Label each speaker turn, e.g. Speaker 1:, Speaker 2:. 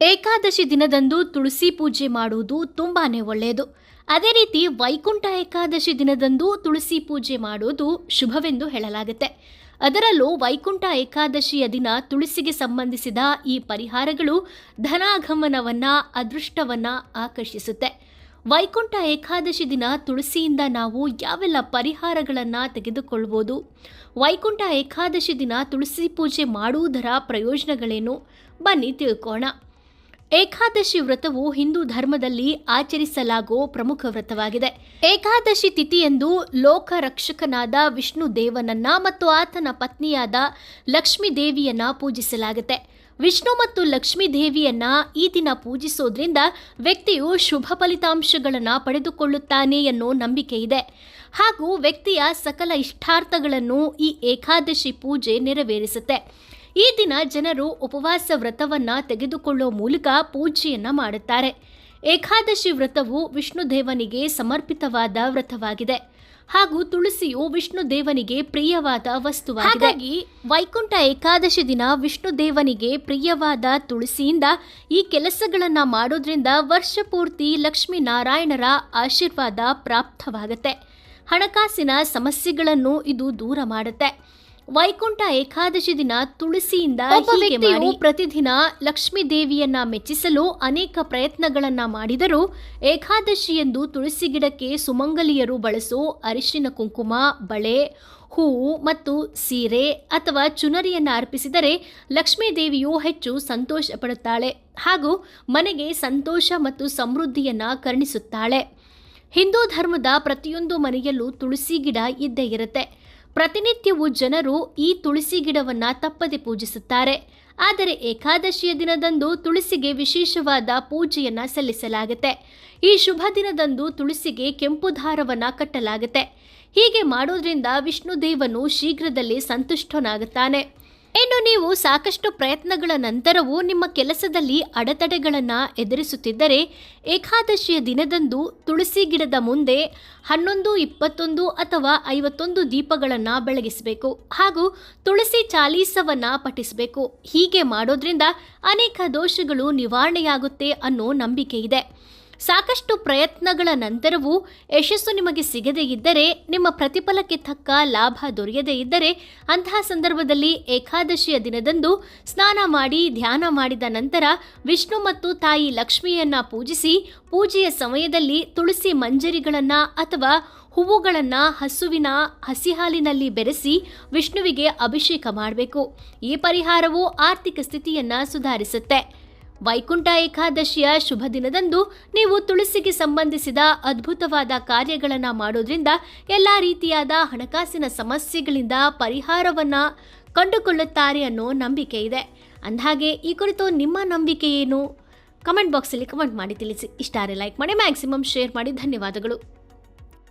Speaker 1: ಏಕಾದಶಿ ದಿನದಂದು ತುಳಸಿ ಪೂಜೆ ಮಾಡುವುದು ತುಂಬಾನೇ ಒಳ್ಳೆಯದು. ಅದೇ ರೀತಿ ವೈಕುಂಠ ಏಕಾದಶಿ ದಿನದಂದು ತುಳಸಿ ಪೂಜೆ ಮಾಡುವುದು ಶುಭವೆಂದು ಹೇಳಲಾಗುತ್ತೆ. ಅದರಲ್ಲೂ ವೈಕುಂಠ ಏಕಾದಶಿಯ ದಿನ ತುಳಸಿಗೆ ಸಂಬಂಧಿಸಿದ ಈ ಪರಿಹಾರಗಳು ಧನಾಗಮನವನ್ನ, ಅದೃಷ್ಟವನ್ನ ಆಕರ್ಷಿಸುತ್ತೆ. ವೈಕುಂಠ ಏಕಾದಶಿ ದಿನ ತುಳಸಿಯಿಂದ ನಾವು ಯಾವೆಲ್ಲ ಪರಿಹಾರಗಳನ್ನು ತೆಗೆದುಕೊಳ್ಬೋದು? ವೈಕುಂಠ ಏಕಾದಶಿ ದಿನ ತುಳಸಿ ಪೂಜೆ ಮಾಡುವುದರ ಪ್ರಯೋಜನಗಳೇನು? ಬನ್ನಿ ತಿಳ್ಕೋಣ. ಏಕಾದಶಿ ವ್ರತವು ಹಿಂದೂ ಧರ್ಮದಲ್ಲಿ ಆಚರಿಸಲಾಗುವ ಪ್ರಮುಖ ವ್ರತವಾಗಿದೆ. ಏಕಾದಶಿ ತಿಥಿಯಂದು ಲೋಕ ರಕ್ಷಕನಾದ ವಿಷ್ಣು ದೇವನನ್ನ ಮತ್ತು ಆತನ ಪತ್ನಿಯಾದ ಲಕ್ಷ್ಮೀ ದೇವಿಯನ್ನ ಪೂಜಿಸಲಾಗುತ್ತೆ. ವಿಷ್ಣು ಮತ್ತು ಲಕ್ಷ್ಮೀ ದೇವಿಯನ್ನ ಈ ದಿನ ಪೂಜಿಸೋದ್ರಿಂದ ವ್ಯಕ್ತಿಯು ಶುಭ ಫಲಿತಾಂಶಗಳನ್ನು ಪಡೆದುಕೊಳ್ಳುತ್ತಾನೆ ಎನ್ನೋ ನಂಬಿಕೆ ಇದೆ. ಹಾಗೂ ವ್ಯಕ್ತಿಯ ಸಕಲ ಇಷ್ಟಾರ್ಥಗಳನ್ನು ಈ ಏಕಾದಶಿ ಪೂಜೆ ನೆರವೇರಿಸುತ್ತೆ. ಈ ದಿನ ಜನರು ಉಪವಾಸ ವ್ರತವನ್ನ ತೆಗೆದುಕೊಳ್ಳುವ ಮೂಲಕ ಪೂಜೆಯನ್ನ ಮಾಡುತ್ತಾರೆ. ಏಕಾದಶಿ ವ್ರತವು ವಿಷ್ಣು ದೇವನಿಗೆ ಸಮರ್ಪಿತವಾದ ವ್ರತವಾಗಿದೆ. ಹಾಗೂ ತುಳಸಿಯು ವಿಷ್ಣು ದೇವನಿಗೆ ಪ್ರಿಯವಾದ ಹಾಗಾಗಿ ವೈಕುಂಠ ಏಕಾದಶಿ ದಿನ ವಿಷ್ಣು ದೇವನಿಗೆ ಪ್ರಿಯವಾದ ತುಳಸಿಯಿಂದ ಈ ಕೆಲಸಗಳನ್ನ ಮಾಡೋದ್ರಿಂದ ವರ್ಷ ಪೂರ್ತಿ ಲಕ್ಷ್ಮೀ ನಾರಾಯಣರ ಆಶೀರ್ವಾದ ಪ್ರಾಪ್ತವಾಗುತ್ತೆ. ಹಣಕಾಸಿನ ಸಮಸ್ಯೆಗಳನ್ನು ಇದು ದೂರ ಮಾಡುತ್ತೆ. ವೈಕುಂಠ ಏಕಾದಶಿ ದಿನ ತುಳಸಿಯಿಂದ ಪ್ರತಿದಿನ ಲಕ್ಷ್ಮೀ ದೇವಿಯನ್ನ ಮೆಚ್ಚಿಸಲು ಅನೇಕ ಪ್ರಯತ್ನಗಳನ್ನ ಮಾಡಿದರೂ ಏಕಾದಶಿಯೆಂದು ತುಳಸಿ ಗಿಡಕ್ಕೆ ಸುಮಂಗಲಿಯರು ಬಳಸೋ ಅರಿಶಿನ ಕುಂಕುಮ ಬಳೆ ಹೂವು ಮತ್ತು ಸೀರೆ ಅಥವಾ ಚುನರಿಯನ್ನು ಅರ್ಪಿಸಿದರೆ ಲಕ್ಷ್ಮೀ ದೇವಿಯು ಹೆಚ್ಚು ಸಂತೋಷ ಪಡುತ್ತಾಳೆ ಹಾಗೂ ಮನೆಗೆ ಸಂತೋಷ ಮತ್ತು ಸಮೃದ್ಧಿಯನ್ನ ಕರುಣಿಸುತ್ತಾಳೆ. ಹಿಂದೂ ಧರ್ಮದ ಪ್ರತಿಯೊಂದು ಮನೆಯಲ್ಲೂ ತುಳಸಿ ಗಿಡ ಇದ್ದೇ ಇರುತ್ತೆ. ಪ್ರತಿನಿತ್ಯವೂ ಜನರು ಈ ತುಳಸಿ ಗಿಡವನ್ನ ತಪ್ಪದೆ ಪೂಜಿಸುತ್ತಾರೆ. ಆದರೆ ಏಕಾದಶಿಯ ದಿನದಂದು ತುಳಸಿಗೆ ವಿಶೇಷವಾದ ಪೂಜೆಯನ್ನ ಸಲ್ಲಿಸಲಾಗುತ್ತೆ. ಈ ಶುಭ ದಿನದಂದು ತುಳಸಿಗೆ ಕೆಂಪು ದಾರವನ್ನು ಕಟ್ಟಲಾಗುತ್ತೆ. ಹೀಗೆ ಮಾಡೋದ್ರಿಂದ ವಿಷ್ಣು ದೇವನು ಶೀಘ್ರದಲ್ಲಿ ಸಂತುಷ್ಟನಾಗುತ್ತಾನೆ. ಇನ್ನು ನೀವು ಸಾಕಷ್ಟು ಪ್ರಯತ್ನಗಳ ನಂತರವೂ ನಿಮ್ಮ ಕೆಲಸದಲ್ಲಿ ಅಡೆತಡೆಗಳನ್ನು ಎದುರಿಸುತ್ತಿದ್ದರೆ ಏಕಾದಶಿಯ ದಿನದಂದು ತುಳಸಿ ಗಿಡದ ಮುಂದೆ ಹನ್ನೊಂದು, ಇಪ್ಪತ್ತೊಂದು ಅಥವಾ ಐವತ್ತೊಂದು ದೀಪಗಳನ್ನು ಬೆಳಗಿಸಬೇಕು ಹಾಗೂ ತುಳಸಿ ಚಾಲೀಸವನ್ನು ಪಠಿಸಬೇಕು. ಹೀಗೆ ಮಾಡೋದ್ರಿಂದ ಅನೇಕ ದೋಷಗಳು ನಿವಾರಣೆಯಾಗುತ್ತೆ ಅನ್ನೋ ನಂಬಿಕೆ ಇದೆ. ಸಾಕಷ್ಟು ಪ್ರಯತ್ನಗಳ ನಂತರವೂ ಯಶಸ್ಸು ನಿಮಗೆ ಸಿಗದೇ ಇದ್ದರೆ, ನಿಮ್ಮ ಪ್ರತಿಫಲಕ್ಕೆ ತಕ್ಕ ಲಾಭ ದೊರೆಯದೇ ಇದ್ದರೆ, ಅಂತಹ ಸಂದರ್ಭದಲ್ಲಿ ಏಕಾದಶಿಯ ದಿನದಂದು ಸ್ನಾನ ಮಾಡಿ, ಧ್ಯಾನ ಮಾಡಿದ ನಂತರ ವಿಷ್ಣು ಮತ್ತು ತಾಯಿ ಲಕ್ಷ್ಮಿಯನ್ನ ಪೂಜಿಸಿ, ಪೂಜೆಯ ಸಮಯದಲ್ಲಿ ತುಳಸಿ ಮಂಜರಿಗಳನ್ನು ಅಥವಾ ಹೂವುಗಳನ್ನು ಹಸುವಿನ ಹಸಿ ಹಾಲಿನಲ್ಲಿ ಬೆರೆಸಿ ವಿಷ್ಣುವಿಗೆ ಅಭಿಷೇಕ ಮಾಡಬೇಕು. ಈ ಪರಿಹಾರವು ಆರ್ಥಿಕ ಸ್ಥಿತಿಯನ್ನು ಸುಧಾರಿಸುತ್ತೆ. ವೈಕುಂಠ ಏಕಾದಶಿಯ ಶುಭ ದಿನದಂದು ನೀವು ತುಳಸಿಗೆ ಸಂಬಂಧಿಸಿದ ಅದ್ಭುತವಾದ ಕಾರ್ಯಗಳನ್ನು ಮಾಡೋದ್ರಿಂದ ಎಲ್ಲ ರೀತಿಯಾದ ಹಣಕಾಸಿನ ಸಮಸ್ಯೆಗಳಿಂದ ಪರಿಹಾರವನ್ನು ಕಂಡುಕೊಳ್ಳುತ್ತಾರೆ ಅನ್ನೋ ನಂಬಿಕೆ ಇದೆ. ಅಂದಹಾಗೆ, ಈ ಕುರಿತು ನಿಮ್ಮ ನಂಬಿಕೆ ಏನು? ಕಮೆಂಟ್ ಬಾಕ್ಸಲ್ಲಿ ಕಮೆಂಟ್ ಮಾಡಿ ತಿಳಿಸಿ. ಇಷ್ಟಾರೆ ಲೈಕ್ ಮಾಡಿ, ಮ್ಯಾಕ್ಸಿಮಮ್ ಶೇರ್ ಮಾಡಿ. ಧನ್ಯವಾದಗಳು.